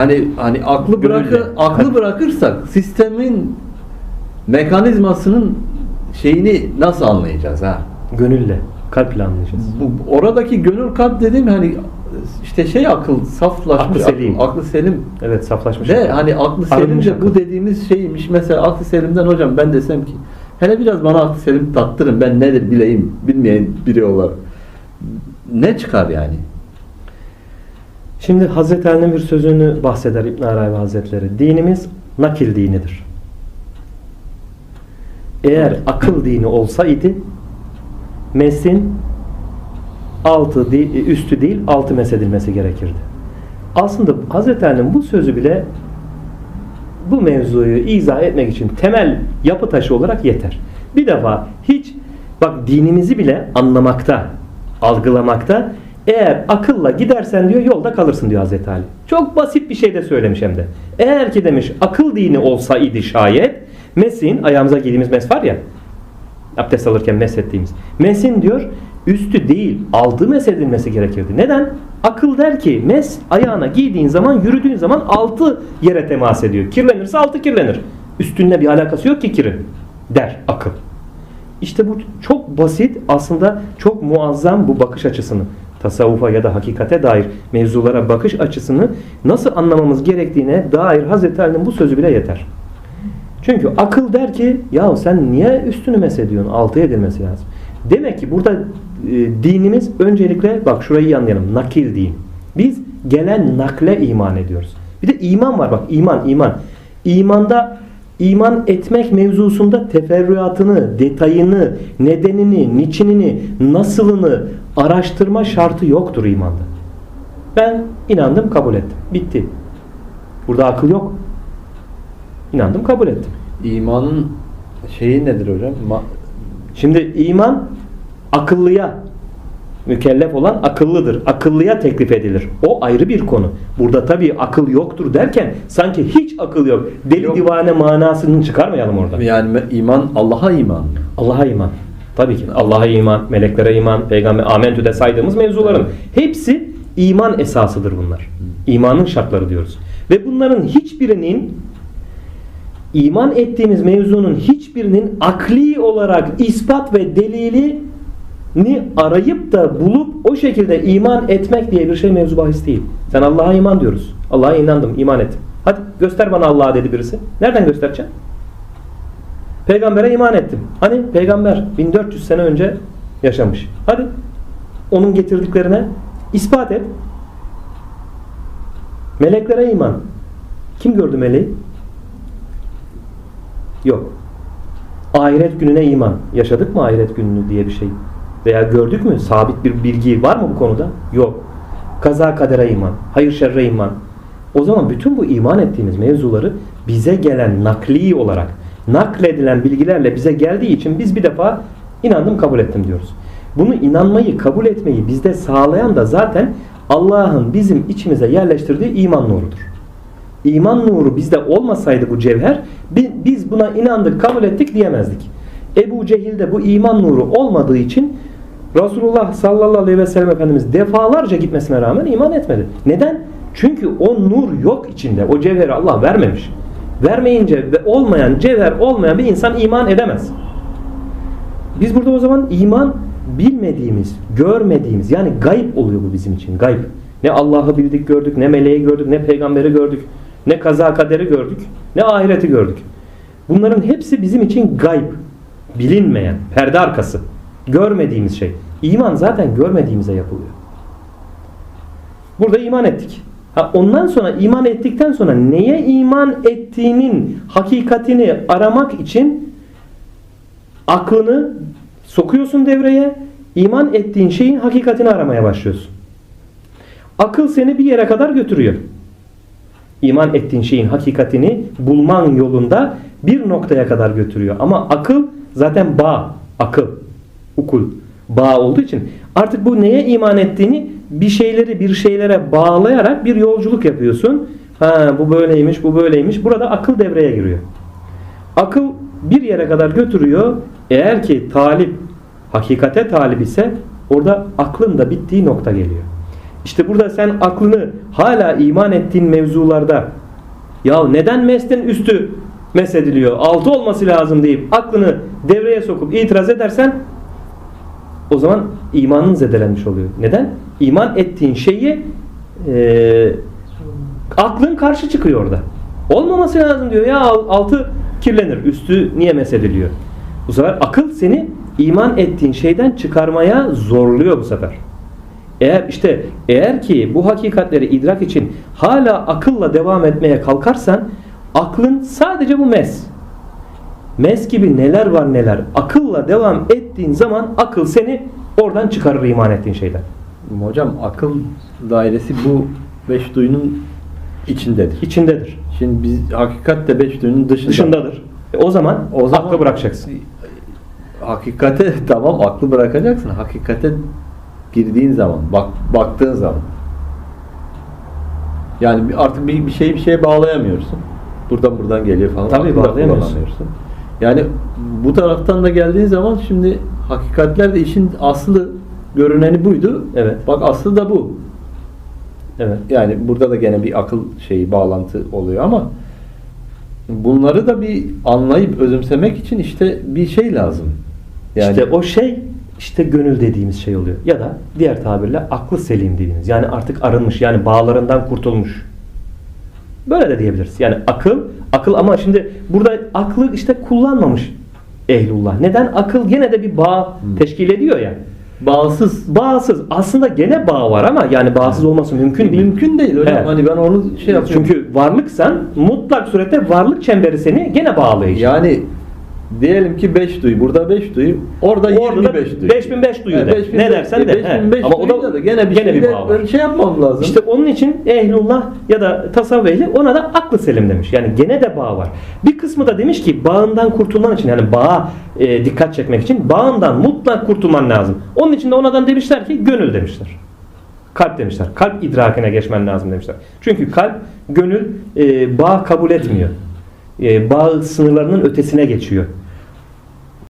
Hani hani aklı bırakır Gönülle. aklı bırakırsak sistemin mekanizmasının şeyini nasıl anlayacağız ha? Gönülle, kalple anlayacağız. Bu oradaki gönül kalp dediğim hani işte şey akıl saflaşmış Aklı selim. aklı selim Evet saflaşmış. de hani aklı selim de bu dediğimiz şeymiş mesela aklı selimden hocam ben desem ki hele biraz bana aklı selim tattırın ben nedir bileyim bilmeyen biri olarak ne çıkar yani? Şimdi Hazreti Ali'nin bir sözünü bahseder İbn Arabi Hazretleri. Dinimiz nakil dinidir. Eğer akıl dini olsaydı mesin altı di- üstü değil altı mesedilmesi gerekirdi. Aslında Hazreti Ali'nin bu sözü bile bu mevzuyu izah etmek için temel yapı taşı olarak yeter. Bir defa hiç bak dinimizi bile anlamakta, algılamakta eğer akılla gidersen diyor yolda kalırsın diyor Hazreti Ali. Çok basit bir şey de söylemiş hem de. Eğer ki demiş akıl dini olsaydı şayet mesin ayağımıza giydiğimiz mes var ya abdest alırken meshettiğimiz. Mesin diyor üstü değil aldı mesedilmesi gerekirdi. Neden? Akıl der ki mes ayağına giydiğin zaman yürüdüğün zaman altı yere temas ediyor. Kirlenirse altı kirlenir. Üstünle bir alakası yok ki kirin der akıl. İşte bu çok basit aslında çok muazzam bu bakış açısını tasavvufa ya da hakikate dair mevzulara bakış açısını nasıl anlamamız gerektiğine dair Hazreti Ali'nin bu sözü bile yeter. Çünkü akıl der ki ya sen niye üstünü mesediyorsun? Altı edilmesi lazım. Demek ki burada e, dinimiz öncelikle bak şurayı iyi anlayalım. Nakil din. Biz gelen nakle iman ediyoruz. Bir de iman var bak iman iman. İmanda iman etmek mevzusunda teferruatını, detayını, nedenini, niçinini, nasılını araştırma şartı yoktur imanda. Ben inandım, kabul ettim. Bitti. Burada akıl yok. İnandım, kabul ettim. İmanın şeyi nedir hocam? Ma- Şimdi iman akıllıya mükellef olan akıllıdır. Akıllıya teklif edilir. O ayrı bir konu. Burada tabii akıl yoktur derken sanki hiç akıl yok. Deli Yok. divane manasını çıkarmayalım orada. yani iman Allah'a iman. Allah'a iman. Tabii ki. Allah'a iman, meleklere iman, peygamber amentüde saydığımız mevzuların hepsi iman esasıdır bunlar. İmanın şartları diyoruz. Ve bunların hiçbirinin iman ettiğimiz mevzunun hiçbirinin akli olarak ispat ve delilini arayıp da bulup o şekilde iman etmek diye bir şey mevzu bahis değil. Sen Allah'a iman diyoruz. Allah'a inandım, iman ettim. Hadi göster bana Allah'a dedi birisi. Nereden göstereceksin? Peygambere iman ettim. Hani peygamber 1400 sene önce yaşamış. Hadi onun getirdiklerine ispat et. Meleklere iman. Kim gördü meleği? Yok. Ahiret gününe iman. Yaşadık mı ahiret gününü diye bir şey? Veya gördük mü? Sabit bir bilgi var mı bu konuda? Yok. Kaza kadere iman. Hayır şerre iman. O zaman bütün bu iman ettiğimiz mevzuları bize gelen nakli olarak nakledilen bilgilerle bize geldiği için biz bir defa inandım kabul ettim diyoruz. Bunu inanmayı kabul etmeyi bizde sağlayan da zaten Allah'ın bizim içimize yerleştirdiği iman nurudur. İman nuru bizde olmasaydı bu cevher bi- biz buna inandık kabul ettik diyemezdik. Ebu Cehil'de bu iman nuru olmadığı için Resulullah sallallahu aleyhi ve sellem Efendimiz defalarca gitmesine rağmen iman etmedi. Neden? Çünkü o nur yok içinde. O cevheri Allah vermemiş. Vermeyince ve olmayan cevher olmayan bir insan iman edemez. Biz burada o zaman iman bilmediğimiz, görmediğimiz yani gayb oluyor bu bizim için gayb. Ne Allah'ı bildik gördük, ne meleği gördük, ne peygamberi gördük, ne kaza kaderi gördük, ne ahireti gördük. Bunların hepsi bizim için gayb, bilinmeyen, perde arkası, görmediğimiz şey. İman zaten görmediğimize yapılıyor. Burada iman ettik. Ha, ondan sonra iman ettikten sonra neye iman ettiğinin hakikatini aramak için aklını sokuyorsun devreye. iman ettiğin şeyin hakikatini aramaya başlıyorsun. Akıl seni bir yere kadar götürüyor. İman ettiğin şeyin hakikatini bulman yolunda bir noktaya kadar götürüyor. Ama akıl zaten bağ, akıl, ukul, bağ olduğu için artık bu neye iman ettiğini bir şeyleri bir şeylere bağlayarak bir yolculuk yapıyorsun. Ha bu böyleymiş, bu böyleymiş. Burada akıl devreye giriyor. Akıl bir yere kadar götürüyor. Eğer ki talip hakikate talip ise orada aklın da bittiği nokta geliyor. İşte burada sen aklını hala iman ettiğin mevzularda ya neden mesleğin üstü mesediliyor? Altı olması lazım deyip aklını devreye sokup itiraz edersen o zaman imanın zedelenmiş oluyor. Neden? İman ettiğin şeyi e, aklın karşı çıkıyor orada. Olmaması lazım diyor. Ya altı kirlenir. Üstü niye mesediliyor? Bu sefer akıl seni iman ettiğin şeyden çıkarmaya zorluyor bu sefer. Eğer işte eğer ki bu hakikatleri idrak için hala akılla devam etmeye kalkarsan aklın sadece bu mes. Mes gibi neler var neler. Akılla devam ettiğin zaman akıl seni oradan çıkarır iman ettiğin şeyden. Hocam akıl dairesi bu beş duyunun içindedir. İçindedir. Şimdi biz hakikat de beş duyunun dışında. Dışındadır. E o zaman O zaman aklı bırakacaksın. Hakikate tamam aklı bırakacaksın. Hakikate girdiğin zaman, bak baktığın zaman. Yani artık bir, bir şeyi bir şeye bağlayamıyorsun. Buradan buradan geliyor falan. Tabii bağlayamıyorsun. Yani bu taraftan da geldiğin zaman şimdi hakikatler de işin aslı görüneni buydu. Evet. Bak aslı da bu. Evet. Yani burada da gene bir akıl şeyi bağlantı oluyor ama bunları da bir anlayıp özümsemek için işte bir şey lazım. Yani İşte o şey işte gönül dediğimiz şey oluyor. Ya da diğer tabirle aklı selim dediğimiz. Yani artık arınmış yani bağlarından kurtulmuş. Böyle de diyebiliriz. Yani akıl, akıl ama şimdi burada aklı işte kullanmamış ehlullah. Neden? Akıl gene de bir bağ teşkil ediyor ya. bağımsız Bağsız. Aslında gene bağ var ama yani bağsız olması mümkün değil. mümkün değil hocam. Evet. Hani ben onu şey yapıyorum. Çünkü varlıksan mutlak surette varlık çemberi seni gene bağlayacak. yani diyelim ki 5 duyu. Burada 5 duyu. Orada Orada da 25 duyu. 5005 duyu de. 5005 Ne dersen de. 5005 He. Ama o da da gene bir gene bir şeyle bağ var. şey yapmam lazım. İşte onun için ehlullah ya da tasavvuf ehli ona da aklı selim demiş. Yani gene de bağ var. Bir kısmı da demiş ki bağından kurtulman için yani bağa e, dikkat çekmek için bağından mutlak kurtulman lazım. Onun için de onadan demişler ki gönül demişler. Kalp demişler. Kalp idrakine geçmen lazım demişler. Çünkü kalp, gönül e, bağ kabul etmiyor. E, bağ sınırlarının ötesine geçiyor.